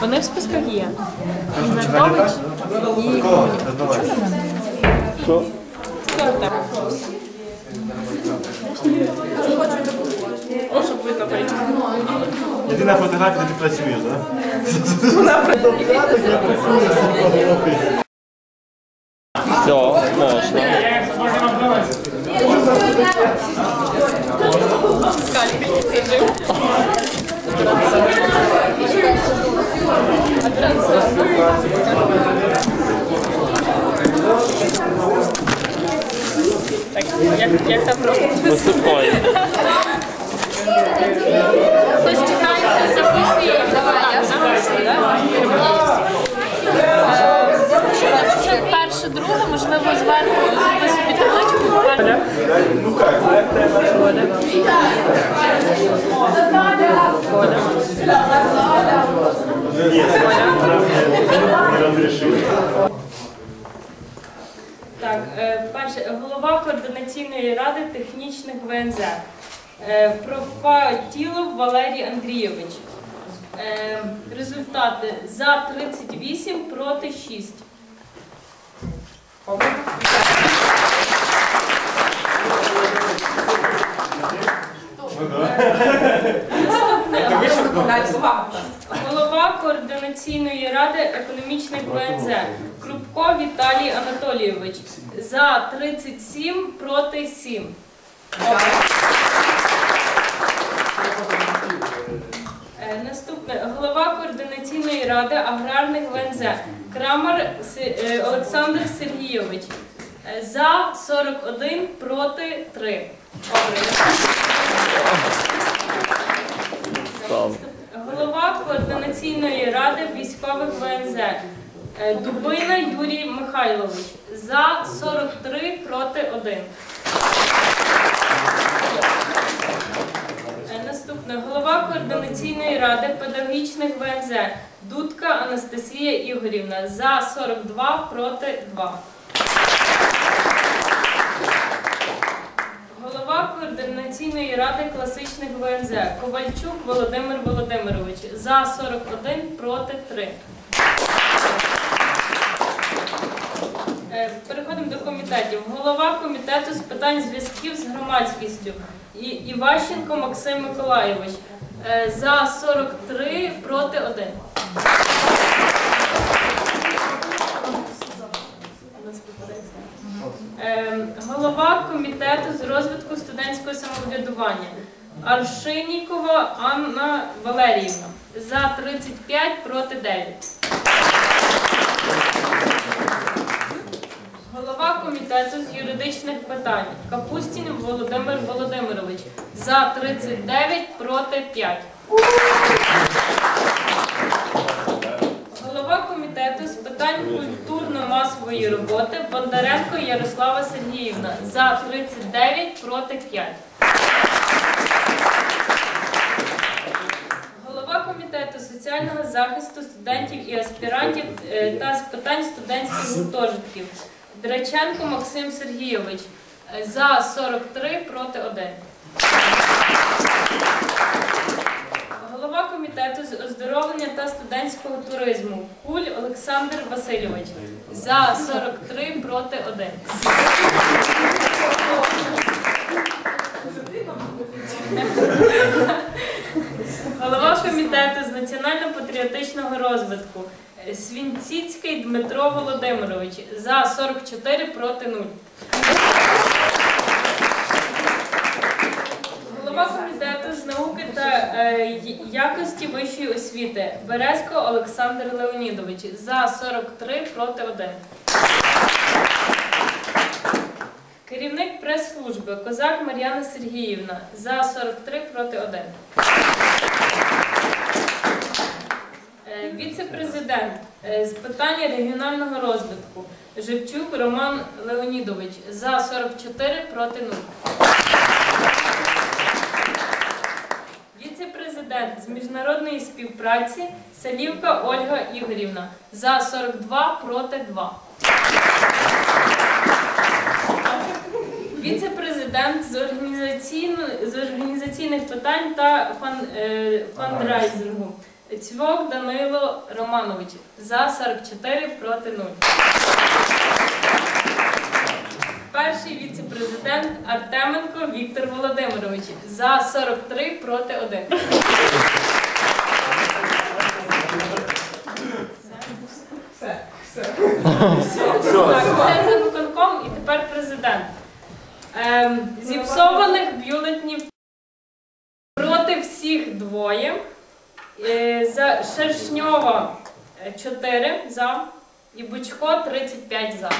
Вони в списках є. І Що? О, щоб видно прийти. Єдина фотографія, де ти працюєш, так? Все, можна. Скальпель сижив. Так, як, як там? Високою. Хтось читає, записує. Давай, я записую, Це перше, друге, можливо, зверху собі табличку. Не Так, е, перше, голова координаційної ради технічних ВНЗ. Е, Профатілов Валерій Андрійович. Е, Результати за 38 проти 6. Голова координаційної ради економічних ВНЗ Крупко Віталій Анатолійович. За 37 проти 7. Е, Наступне. Голова координаційної ради аграрних ВНЗ. Крамар е, Олександр Сергійович. Е, за 41 проти 3. Голова координаційної ради військових ВНЗ Дубина Юрій Михайлович за 43 проти 1. Е, Наступне голова координаційної ради педагогічних ВНЗ Дудка Анастасія Ігорівна за 42 проти 2. Голова координаційної ради класичних ВНЗ Ковальчук Володимир Володимирович за 41 проти 3. Переходимо до комітетів. Голова комітету з питань зв'язків з громадськістю Іващенко Максим Миколайович е, за 43 проти 1. Ем, Голова комітету з розвитку студентського самоврядування Аршинікова Анна Валеріївна за 35 проти 9. Комітету з юридичних питань Капустін Володимир Володимирович за 39 проти 5. Голова комітету з питань культурно-масової роботи Бондаренко Ярослава Сергіївна за 39 проти 5. Голова комітету соціального захисту студентів і аспірантів е, та з питань студентських гуртожитків Драченко Максим Сергійович е, за 43 проти 1. Голова комітету з оздоровлення та студентського туризму Куль Олександр Васильович за 43 проти 1. Голова комітету з національно-патріотичного розвитку Свінціцький Дмитро Володимирович за 44 проти 0. Голова комітету з науки та е, якості вищої освіти Березко Олександр Леонідович за 43 проти 1. Керівник прес-служби Козак Мар'яна Сергіївна за 43 проти 1. Е, Віце-президент е, з питання регіонального розвитку Живчук Роман Леонідович за 44 проти 0. Віце-президент з міжнародної співпраці Салівка Ольга Ігорівна за 42 проти 2. Віце-президент з, з організаційних питань та е, фандрайзингу Цвок Данило Романович за 44 проти 0. Перший віце-президент Артеменко Віктор Володимирович за 43 проти 1. Так, це за виконком і тепер президент. Ем, зіпсованих бюлетнів проти всіх двоє. Е, за Шершньова 4 за і Бучко 35 за.